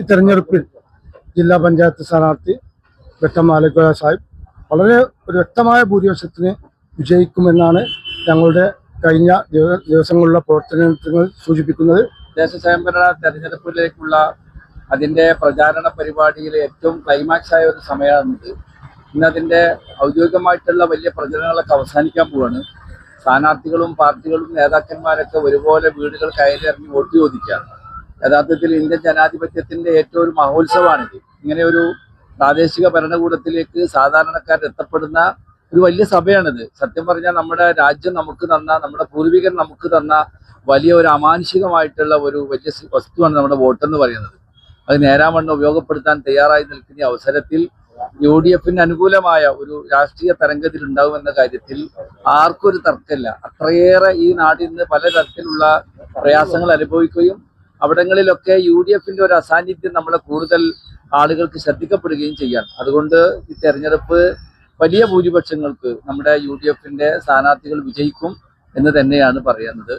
ഈ തെരഞ്ഞെടുപ്പിൽ ജില്ലാ പഞ്ചായത്ത് സ്ഥാനാർത്ഥി വെട്ടമാലക്കുഴ സാഹിബ് വളരെ ഒരു വ്യക്തമായ ഭൂരിപക്ഷത്തിന് വിജയിക്കുമെന്നാണ് ഞങ്ങളുടെ കഴിഞ്ഞ ദിവ- ദിവസങ്ങളിലുള്ള പ്രവർത്തനങ്ങൾ സൂചിപ്പിക്കുന്നത്. ദേശസ്വയംഭരണ സ്വയംഭരണ തെരഞ്ഞെടുപ്പിലേക്കുള്ള അതിന്റെ പ്രചാരണ പരിപാടിയിലെ ഏറ്റവും ക്ലൈമാക്സ് ആയ ഒരു സമയമാണിത്. ഇന്ന് അതിന്റെ ഔദ്യോഗികമായിട്ടുള്ള വലിയ പ്രചരണങ്ങളൊക്കെ അവസാനിക്കാൻ പോവാണ്. സ്ഥാനാർത്ഥികളും പാർട്ടികളും നേതാക്കന്മാരൊക്കെ ഒരുപോലെ വീടുകൾ കയറി ഇറങ്ങി വോട്ട് ചോദിക്കുകയാണ്. യഥാർത്ഥത്തിൽ ഇന്ത്യൻ ജനാധിപത്യത്തിന്റെ ഏറ്റവും ഒരു മഹോത്സവമാണിത്. ഇങ്ങനെ ഒരു പ്രാദേശിക ഭരണകൂടത്തിലേക്ക് സാധാരണക്കാർ എത്തപ്പെടുന്ന ഒരു വലിയ സഭയാണിത്. സത്യം പറഞ്ഞാൽ നമ്മുടെ രാജ്യം നമുക്ക് തന്ന നമ്മുടെ പൂർവികർ നമുക്ക് തന്ന വലിയ ഒരു അമാനുഷികമായിട്ടുള്ള ഒരു വലിയ വസ്തുവാണ് നമ്മുടെ വോട്ട് എന്ന് പറയുന്നത്. അത് നേരാവണ്ണം ഉപയോഗപ്പെടുത്താൻ തയ്യാറായി നിൽക്കുന്ന അവസരത്തിൽ യു ഡി എഫിന് അനുകൂലമായ ഒരു രാഷ്ട്രീയ തരംഗത്തിൽ ഉണ്ടാകുമെന്ന കാര്യത്തിൽ ആർക്കൊരു തർക്കമില്ല. അത്രയേറെ ഈ നാടിൽ നിന്ന് പലതരത്തിലുള്ള പ്രയാസങ്ങൾ അനുഭവിക്കുകയും അവിടങ്ങളിലൊക്കെ യു ഡി എഫിന്റെ ഒരു അസാന്നിധ്യം നമ്മളെ കൂടുതൽ ആളുകൾക്ക് ശ്രദ്ധിക്കപ്പെടുകയും ചെയ്യാൻ. അതുകൊണ്ട് ഈ തെരഞ്ഞെടുപ്പ് വലിയ ഭൂരിപക്ഷങ്ങൾക്ക് നമ്മുടെ യു ഡി എഫിന്റെ സ്ഥാനാർത്ഥികൾ വിജയിക്കും എന്ന് തന്നെയാണ് പറയുന്നത്.